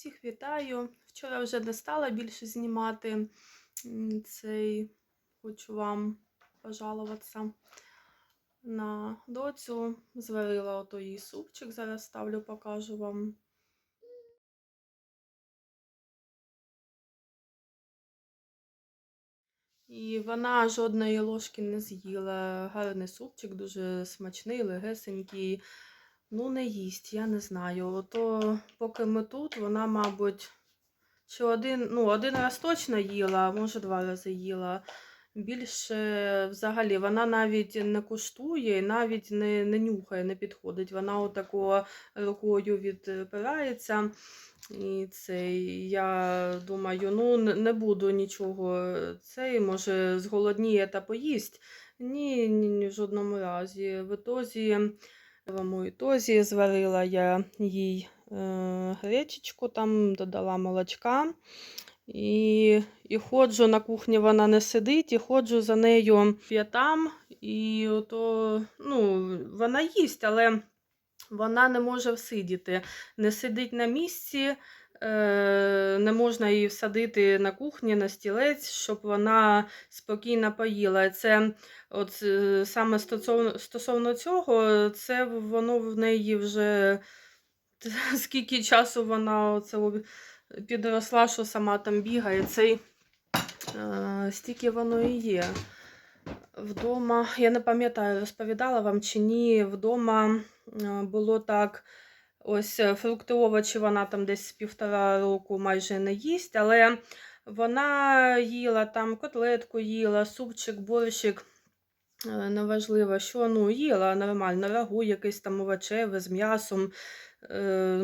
Всіх вітаю. Вчора вже не стала більше знімати цей. Хочу вам пожалуватися на доцю. Зварила ото їй супчик. Зараз ставлю, покажу вам. І вона жодної ложки не з'їла. Гарний супчик, дуже смачний, легесенький. Ну, не їсть, я не знаю. Ото поки ми тут, вона, мабуть, чи один, ну, один раз точно їла, може два рази їла. Більше взагалі вона навіть не куштує, навіть не, не нюхає, не підходить. Вона отако рукою відпирається. І це я думаю, ну не не буду нічого. Цей, може, зголодніє та поїсть. Ні, ні, ні, в жодному разі. В ітозі, в ітозі зварила я їй е, гречечку, там додала молочка. І, і ходжу на кухні, вона не сидить, і ходжу за нею п'ятам. І ото, ну, вона їсть, але вона не може всидіти. Не сидить на місці, не можна її всадити на кухні, на стілець, щоб вона спокійно поїла. Це от, е, саме стосовно, цього, це воно в неї вже скільки часу вона оце підросла, що сама там бігає. Цей е, стільки воно і є. Вдома, я не пам'ятаю, розповідала вам чи ні, вдома е, було так. Ось е, фрукти овочі вона там десь півтора року майже не їсть, але вона їла там котлетку їла, супчик, борщик. е, Неважливо, що ну, їла нормально, рагу якийсь там овочеве з м'ясом. Е,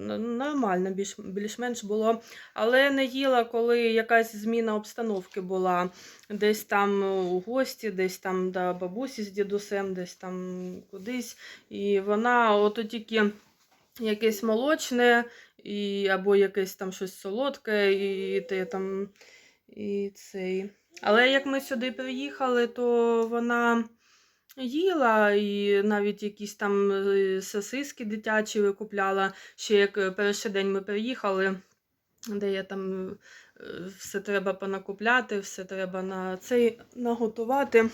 Ну, нормально, більш, більш-менш було. Але не їла, коли якась зміна обстановки була. Десь там у гості, десь там до бабусі з дідусем, десь там кудись. І вона ото тільки якесь молочне, і, або якесь там щось солодке, і, те там, і цей. Але як ми сюди приїхали, то вона їла і навіть якісь там е, сосиски дитячі купляла. Ще як е, перший день ми приїхали, де я там е, все треба понакупляти, все треба на цей наготувати.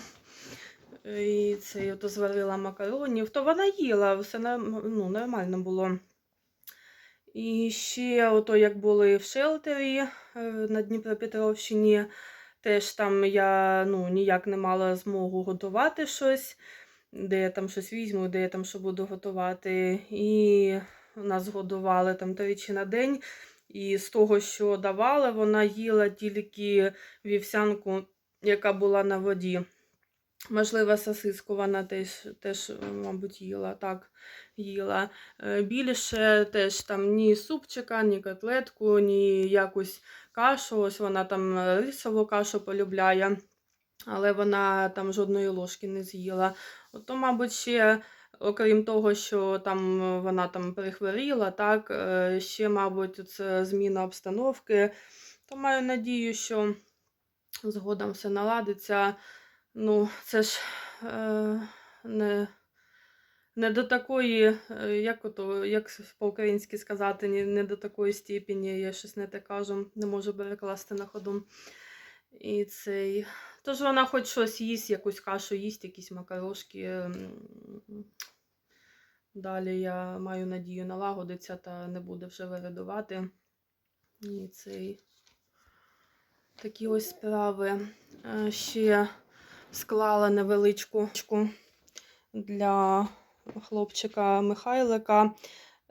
І це я то зварила макаронів, то вона їла, все ну, нормально було. І ще, ото як були в шелтері на Дніпропетровщині, теж там я ну, ніяк не мала змогу готувати щось, де я там щось візьму, де я там що буду готувати. І нас годували там тричі на день. І з того, що давали, вона їла тільки вівсянку, яка була на воді. Можливо, сосиску вона теж, теж, мабуть, їла, так, їла. Е, Більше теж там ні супчика, ні котлетку, ні якусь кашу. Ось вона там е, рисову кашу полюбляє, але вона там жодної ложки не з'їла. Ото, мабуть, ще, окрім того, що там вона там перехворіла, так, е, ще, мабуть, це зміна обстановки. То маю надію, що згодом все наладиться. Ну, це ж е, не, не до такої, е, як ото, як по-українськи сказати, не до такої степені, я щось не те кажу, не можу перекласти на ходу. І цей. Тож вона хоч щось їсть, якусь кашу їсть, якісь макарошки. Далі я маю надію налагодиться та не буде вже вирадувати. І цей. Такі ось справи. Е, Ще склала невеличку для хлопчика Михайлика.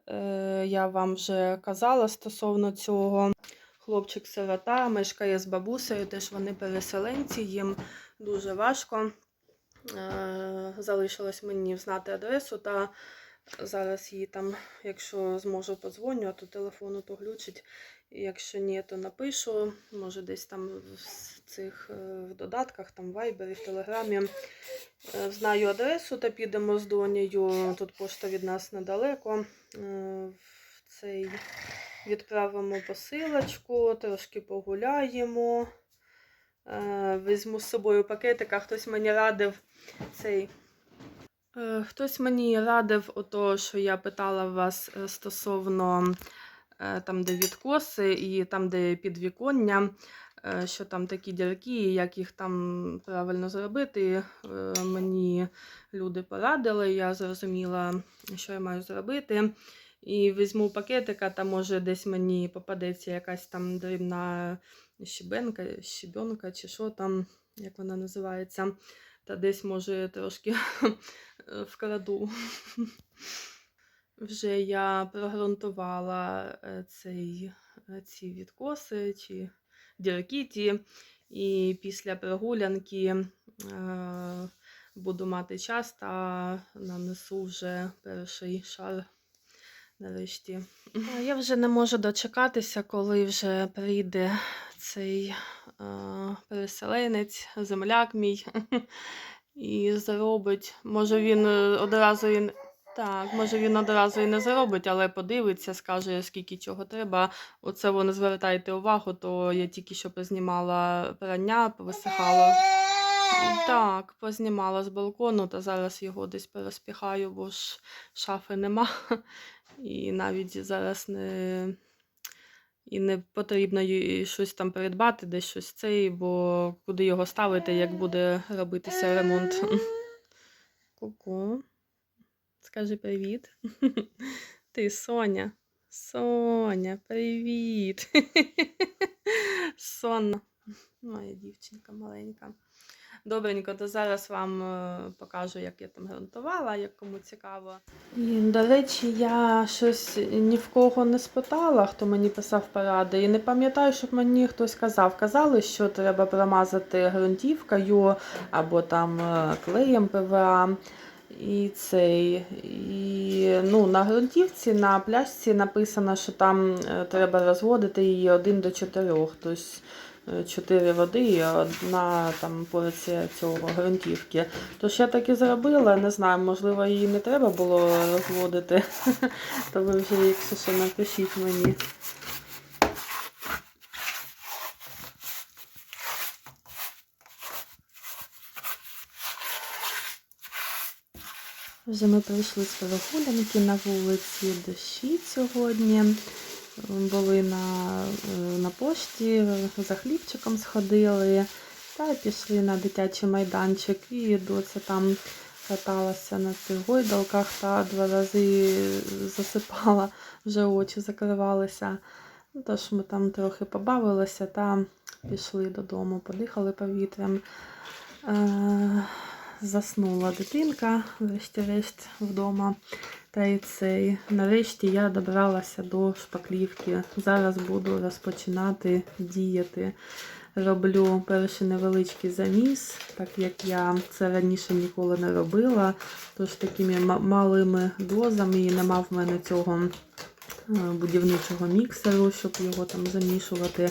Е, Я вам вже казала стосовно цього. Хлопчик сирота мешкає з бабусею, теж вони переселенці, їм дуже важко. Е, Залишилось мені знати адресу, та зараз їй там, якщо зможу, подзвоню, а то телефону то глючить. І Якщо ні, то напишу. Може, десь там цих е, в додатках, там в Viber, в Телеграмі. Знаю адресу та підемо з донею. Тут пошта від нас недалеко. Е, В цей відправимо посилочку, трошки погуляємо. Е, Візьму з собою пакетик, а хтось мені радив цей. Хтось мені радив, ото, що я питала вас стосовно там, де відкоси, і там, де підвіконня, що там такі дірки, як їх там правильно зробити. Е, Мені люди порадили, я зрозуміла, що я маю зробити. І візьму пакетика, там може десь мені попадеться якась там дрібна щебенка, щебенка чи що там, як вона називається. Та десь може трошки вкраду. Вже я прогрунтувала е, цей, е, ці відкоси чи дірки ті. І після прогулянки е, буду мати час та нанесу вже перший шар нарешті. Я вже не можу дочекатися, коли вже прийде цей е, переселенець, земляк мій, і зробить. Може він е, одразу і. Так, може він одразу і не зробить, але подивиться, скаже, скільки чого треба. Оце ви не звертайте увагу, то я тільки що познімала прання, висихало. Так, познімала з балкону, та зараз його десь переспіхаю, бо ж шафи нема. І навіть зараз не, і не потрібно щось там придбати, десь щось цей, бо куди його ставити, як буде робитися ремонт. Ку-ку. Скажи привіт. Ти Соня. Соня, привіт. Сонна. Моя дівчинка маленька. Добренько, то зараз вам е, покажу, як я там грунтувала, як кому цікаво. І, до речі, я щось ні в кого не спитала, хто мені писав поради, і не пам'ятаю, щоб мені хтось казав. Казали, що треба промазати ґрунтівкою або там е, клеєм ПВА. І цей, і, ну, на ґрунтівці, на пляшці написано, що там е, треба розводити її 1 до 4. Тобто е, 4 води і одна там порція цього ґрунтівки. Тож я так і зробила, не знаю, можливо, її не треба було розводити. То ви вже, якщо що, напишіть мені. Вже ми прийшли з прогулянки на вулиці дощі сьогодні. Були на, е, на пошті, за хлібчиком сходили та пішли на дитячий майданчик. І доця там каталася на цих гойдалках та два рази засипала, вже очі закривалися. Тож ми там трохи побавилися та пішли додому, подихали повітрям. Заснула дитинка, врешті-решт вдома. Та й цей. Нарешті я добралася до шпаклівки. Зараз буду розпочинати діяти. Роблю перший невеличкий заміс, так як я це раніше ніколи не робила. Тож такими малими дозами і нема в мене цього будівничого міксеру, щоб його там замішувати.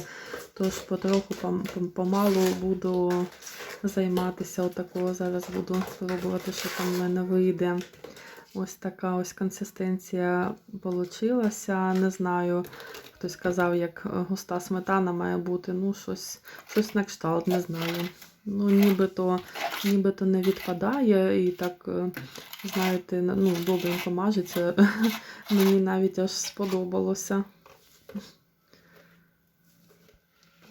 Тож потроху пом- пом- помалу буду займатися отакого. Зараз буду пробувати, що там в мене вийде. Ось така ось консистенція получилася. Не знаю, хтось казав, як е, густа сметана має бути. Ну, щось, щось на кшталт, не знаю. Ну, нібито, нібито не відпадає і так, е, знаєте, на- ну, добренько мажеться. Мені навіть аж сподобалося.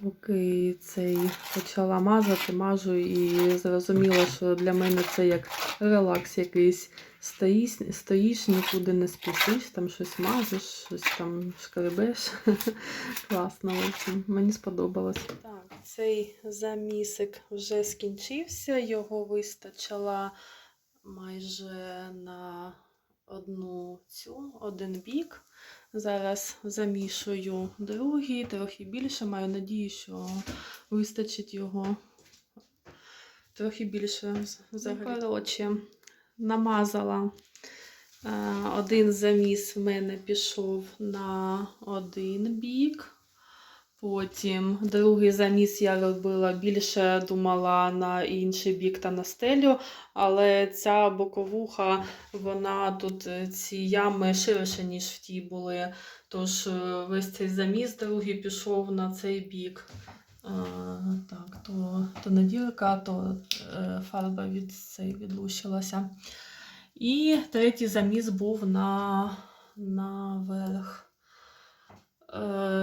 Поки цей почала мазати, мажу і зрозуміла, що для мене це як релакс якийсь. Стоїш, стоїш нікуди не спішиш, там щось мажеш, щось там шкребеш. Класно, в общем, мені сподобалось. Цей замісик вже скінчився, його вистачило майже на одну цю, один бік. Зараз замішую другий, трохи більше. Маю надію, що вистачить його трохи більше взагалі. Ну, коротше, намазала. Е, Один заміс в мене пішов на один бік. Потім другий заміс я робила більше, думала на інший бік та на стелю, але ця боковуха, вона тут е, ці ями ширше, ніж в тій були. Тож е, весь цей заміс другий пішов на цей бік. Е, так, то, то не то е, фарба від цей відлущилася. І третій заміс був на, наверх.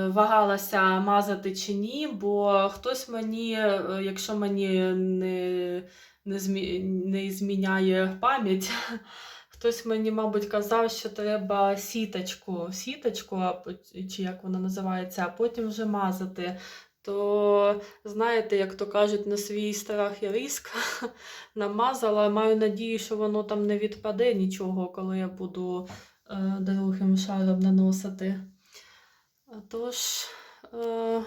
Вагалася мазати чи ні, бо хтось мені, е, якщо мені не, не, змі, не зміняє пам'ять, хтось мені, мабуть, казав, що треба сіточку, сіточку, чи як вона називається, а потім вже мазати. То, знаєте, як то кажуть, на свій страх і риск намазала. Маю надію, що воно там не відпаде нічого, коли я буду е, другим шаром наносити. Тож, е,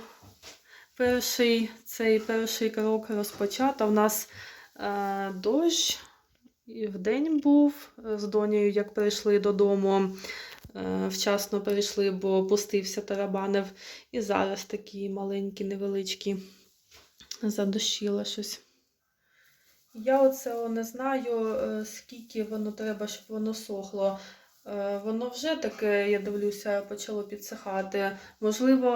перший, цей перший крок розпочато. У нас е, дощ і вдень був е, з донею, як прийшли додому. Е, вчасно прийшли, бо пустився тарабанив. І зараз такі маленькі, невеличкі задощило щось. Я оце не знаю, скільки воно треба, щоб воно сохло. Е, Воно вже таке, я дивлюся, почало підсихати. Можливо,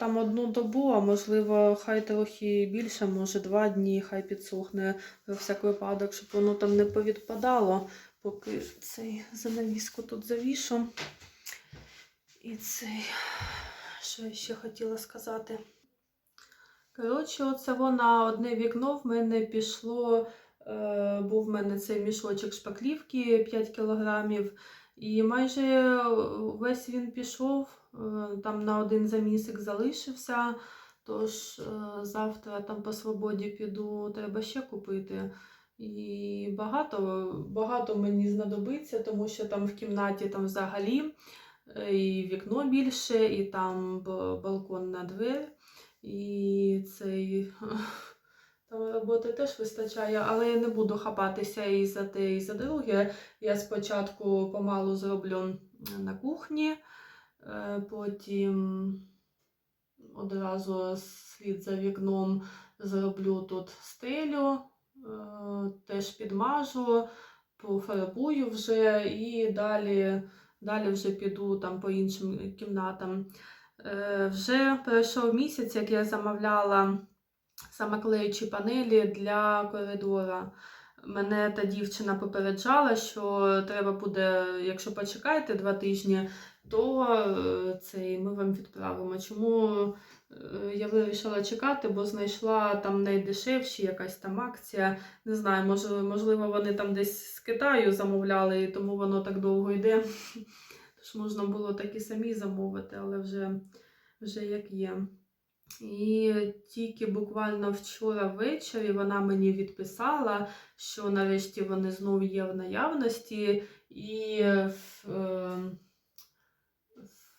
там одну добу, а можливо, хай трохи більше, може два дні, хай підсохне про всяк випадок, щоб воно там не повідпадало, поки цей занавіску тут завішу. І цей, що я ще хотіла сказати. Коротше, оце воно одне вікно в мене пішло. Е, був в мене цей мішочок шпаклівки 5 кілограмів. І майже весь він пішов, е, там на один замісик залишився. Тож е, завтра там по свободі піду, треба ще купити. І багато, багато мені знадобиться, тому що там в кімнаті там взагалі е, і вікно більше, і там балконна двері. І цей роботи теж вистачає, але я не буду хапатися і за те, і за друге. Я спочатку помалу зроблю на кухні, е, потім одразу слід за вікном зроблю тут стелю, е, теж підмажу, пофарбую вже і далі, далі вже піду там по іншим кімнатам. Е, Вже пройшов місяць, як я замовляла самоклеючі панелі для коридора. Мене та дівчина попереджала, що треба буде, якщо почекаєте два тижні, то е, цей ми вам відправимо. Чому е, я вирішила чекати, бо знайшла там найдешевші якась там акція. Не знаю, може, можливо, вони там десь з Китаю замовляли, і тому воно так довго йде. Тож можна було так і самі замовити, але вже, вже як є. І тільки буквально вчора ввечері вона мені відписала, що нарешті вони знову є в наявності, і в, е,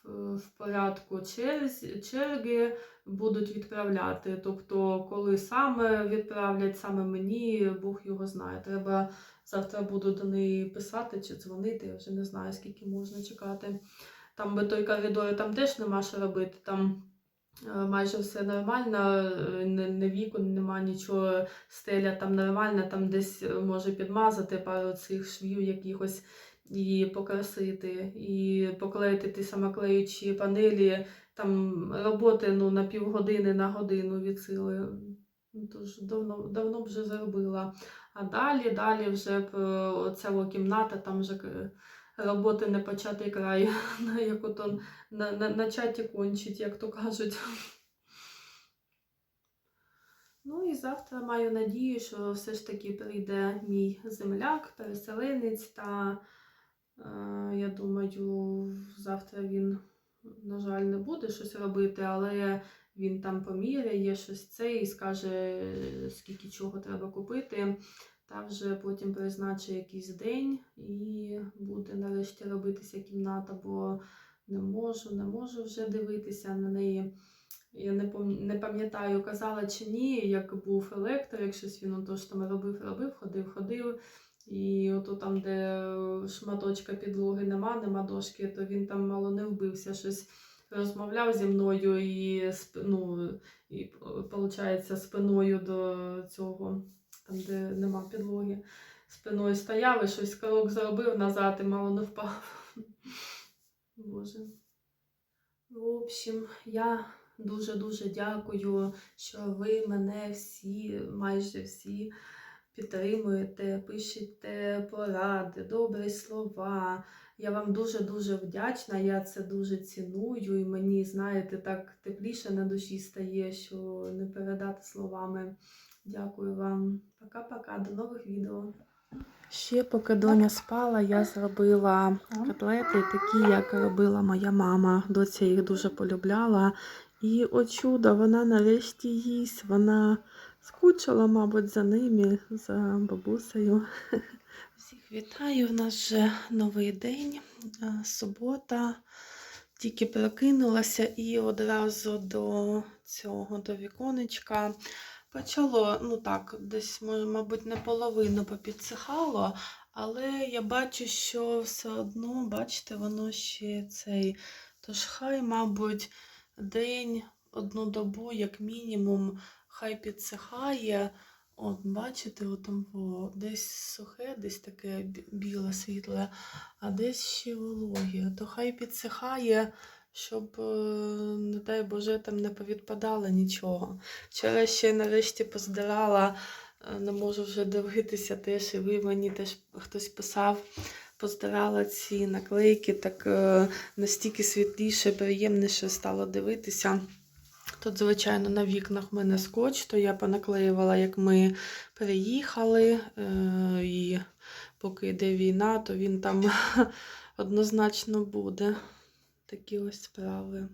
в, в порядку черз- черги будуть відправляти. Тобто, коли саме відправлять, саме мені, Бог його знає. Треба завтра буду до неї писати чи дзвонити, я вже не знаю, скільки можна чекати. Там би той коридор, там теж нема що робити. Там майже все нормально, е, не, вікон, нема нічого, стеля там нормальна, там десь е, може підмазати пару цих швів якихось і покрасити, і поклеїти ті самоклеючі панелі, там роботи ну, на півгодини, на годину від сили. Тож давно, давно вже зробила. А далі, далі вже е, кімната, там вже роботи не початий край, як на, на чаті кончить, як то кажуть. Ну і завтра маю надію, що все ж таки прийде мій земляк, переселенець, та е, я думаю, завтра він, на жаль, не буде щось робити, але він там поміряє щось це і скаже, скільки чого треба купити. Та вже потім призначить якийсь день і буде нарешті робитися кімната, бо не можу, не можу вже дивитися на неї. Я не, пам'ятаю, казала чи ні, як був електрик, щось він ото ж там робив, робив, ходив, ходив. І ото там, де шматочка підлоги нема, нема дошки, то він там мало не вбився, щось розмовляв зі мною і, ну, і виходить, спиною до цього, там, де нема підлоги. Спиною стояв і щось крок зробив назад і мало не впав. Боже. В общем, я дуже-дуже дякую, що ви мене всі, майже всі підтримуєте, пишете поради, добрі слова, Я вам дуже-дуже вдячна, я це дуже ціную, і мені, знаєте, так тепліше на душі стає, що не передати словами. Дякую вам. Пока-пока, до нових відео. Ще поки доня спала, я зробила котлети, такі, як робила моя мама. Доця їх дуже полюбляла. І о чудо, вона нарешті їсть. Вона скучила, мабуть, за ними, за бабусею. Всіх вітаю. У нас вже новий день, субота. Тільки прокинулася і одразу до цього, до віконечка. Почало, ну так, десь, мабуть, наполовину попідсихало, але я бачу, що все одно, бачите, воно ще цей. Тож хай, мабуть, день, одну добу, як мінімум, хай підсихає. От, бачите, от десь сухе, десь таке біле світле, а десь ще вологе. То хай підсихає, щоб, е, не дай Боже, там не повідпадало нічого. Вчора ще нарешті поздирала, е, не можу вже дивитися теж, і ви мені теж хтось писав, поздирала ці наклейки, так е, настільки світліше, приємніше стало дивитися. Тут, звичайно, на вікнах в мене скотч, то я понаклеювала, як ми переїхали. І поки йде війна, то він там однозначно буде. Такі ось справи.